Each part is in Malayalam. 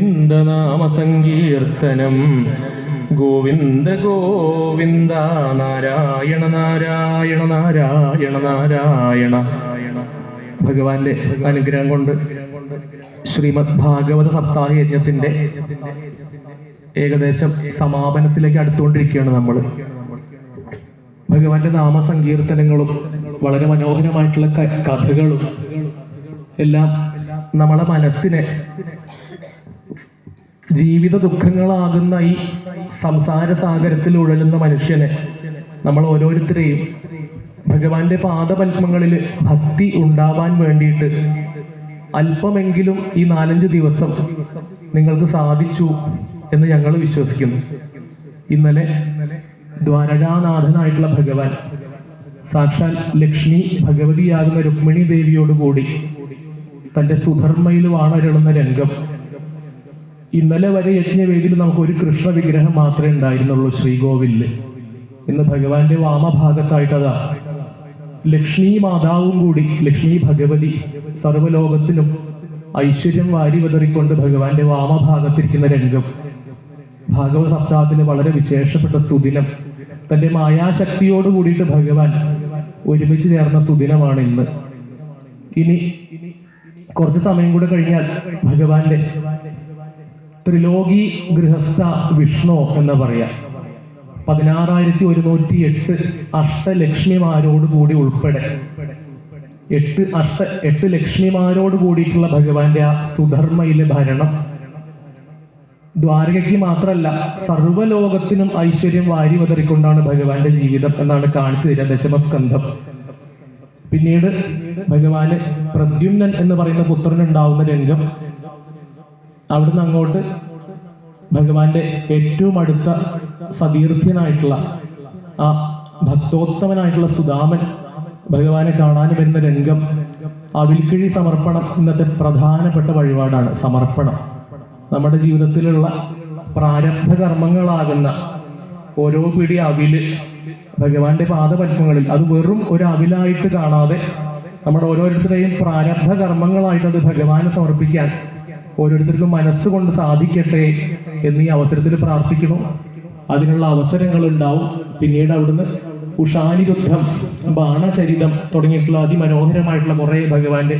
ഗോവിന്ദനാമ സങ്കീർത്തനം ഗോവിന്ദ ഗോവിന്ദ നാരായണ നാരായണ നാരായണ നാരായണ. ഭഗവാന്റെ അനുഗ്രഹം കൊണ്ട് ശ്രീമദ് ഭാഗവത സപ്താഹ യജ്ഞത്തിന്റെ ഏകദേശം സമാപനത്തിലേക്ക് അടുത്തുകൊണ്ടിരിക്കുകയാണ് നമ്മൾ ഭഗവാന്റെ നാമസങ്കീർത്തനങ്ങളും വളരെ മനോഹരമായിട്ടുള്ള കഥകളും എല്ലാം നമ്മളെ മനസ്സിനെ ജീവിത ദുഃഖങ്ങളാകുന്ന ഈ സംസാര സാഗരത്തിൽ ഉഴലുന്ന മനുഷ്യനെ നമ്മൾ ഓരോരുത്തരെയും ഭഗവാന്റെ പാദപത്മങ്ങളിൽ ഭക്തി ഉണ്ടാവാൻ വേണ്ടിയിട്ട് അല്പമെങ്കിലും ഈ നാലഞ്ച് ദിവസം നിങ്ങൾക്ക് സാധിച്ചു എന്ന് ഞങ്ങൾ വിശ്വസിക്കുന്നു. ഇന്നലെ ദ്വാരകാനാഥനായിട്ടുള്ള ഭഗവാൻ സാക്ഷാൽ ലക്ഷ്മി ഭഗവതിയാകുന്ന രുക്മിണി ദേവിയോട് കൂടി തന്റെ സുധർമ്മയിൽ വാണരുളുന്ന രംഗം ഇന്നലെ വരെ യജ്ഞവേദിയിൽ നമുക്ക് ഒരു കൃഷ്ണ വിഗ്രഹം മാത്രമേ ഉണ്ടായിരുന്നുള്ളൂ ശ്രീകോവിലിൽ ഇന്ന് ഭഗവാന്റെ വാമഭാഗത്തായിട്ടതാ. ലക്ഷ്മി മാതാവും കൂടി ലക്ഷ്മി ഭഗവതി സർവലോകത്തിനും ഐശ്വര്യം വാരി വിതറിക്കൊണ്ട് ഭഗവാന്റെ വാമഭാഗത്തിരിക്കുന്ന രംഗം. ഭാഗവത സപ്താഹത്തിന് വളരെ വിശേഷപ്പെട്ട സുദിനം. തന്റെ മായാശക്തിയോട് കൂടിയിട്ട് ഭഗവാൻ ഒരുമിച്ച് ചേർന്ന സുദിനമാണ് ഇന്ന്. ഇനി കുറച്ച് സമയം കൂടെ കഴിഞ്ഞാൽ ഭഗവാന്റെ ത്രിലോകി ഗൃഹസ്ഥ വിഷ്ണു എന്ന് പറയാം. പതിനാറായിരത്തി ഒരുന്നൂറ്റി എട്ട് അഷ്ടലക്ഷ്മിമാരോട് കൂടി ഉൾപ്പെടെ. എട്ട് അഷ്ട എട്ട് ലക്ഷ്മിമാരോട് കൂടിയിട്ടുള്ള ഭഗവാന്റെ ആ സുധർമ്മയിലെ ഭരണം. ദ്വാരകയ്ക്ക് മാത്രമല്ല സർവലോകത്തിനും ഐശ്വര്യം വാരി വതറിക്കൊണ്ടാണ് ഭഗവാന്റെ ജീവിതം എന്നാണ് കാണിച്ചു തരിക ദശമസ്കന്ധം. പിന്നീട് ഭഗവാന് പ്രദ്യുമ്നൻ എന്ന് പറയുന്ന പുത്രൻ ഉണ്ടാവുന്ന രംഗം. അവിടുന്ന് അങ്ങോട്ട് ഭഗവാന്റെ ഏറ്റവും അടുത്ത സതീർത്ഥ്യനായിട്ടുള്ള ആ ഭക്തോത്തമനായിട്ടുള്ള സുദാമൻ ഭഗവാനെ കാണാൻ വരുന്ന രംഗം ആ അവിൽക്കിഴി സമർപ്പണം ഇന്നത്തെ പ്രധാനപ്പെട്ട വഴിപാടാണ്. സമർപ്പണം. നമ്മുടെ ജീവിതത്തിലുള്ള പ്രാരബ്ധ കർമ്മങ്ങളാകുന്ന ഓരോ പിടി അവിൽ ഭഗവാന്റെ പാദപത്മങ്ങളിൽ അത് വെറും ഒരു അവിലായിട്ട് കാണാതെ നമ്മുടെ ഓരോരുത്തരെയും പ്രാരബ്ധ കർമ്മങ്ങളായിട്ട് അത് ഭഗവാന് സമർപ്പിക്കാൻ ഓരോരുത്തർക്കും മനസ്സുകൊണ്ട് സാധിക്കട്ടെ എന്ന് ഈ അവസരത്തിൽ പ്രാർത്ഥിക്കുന്നു. അതിനുള്ള അവസരങ്ങൾ ഉണ്ടാവും പിന്നീട് അവിടുന്ന് ഉഷാനിരുദ്ധം ബാണചരിതം തുടങ്ങിയിട്ടുള്ള അതിമനോഹരമായിട്ടുള്ള കുറേ ഭഗവാന്റെ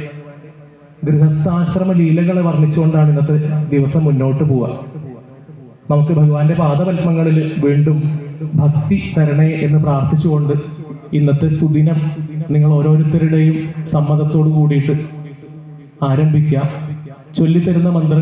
ഗൃഹസ്ഥാശ്രമ ലീലകളെ വർണിച്ചുകൊണ്ടാണ് ഇന്നത്തെ ദിവസം മുന്നോട്ട് പോവുക. നമുക്ക് ഭഗവാന്റെ പാദപത്മങ്ങളിൽ വീണ്ടും ഭക്തി തരണേ എന്ന് പ്രാർത്ഥിച്ചുകൊണ്ട് ഇന്നത്തെ സുദിനം നിങ്ങൾ ഓരോരുത്തരുടെയും സമ്മതത്തോടു കൂടിയിട്ട് ആരംഭിക്കാം. ചൊല്ലിത്തരുന്ന മന്ത്രം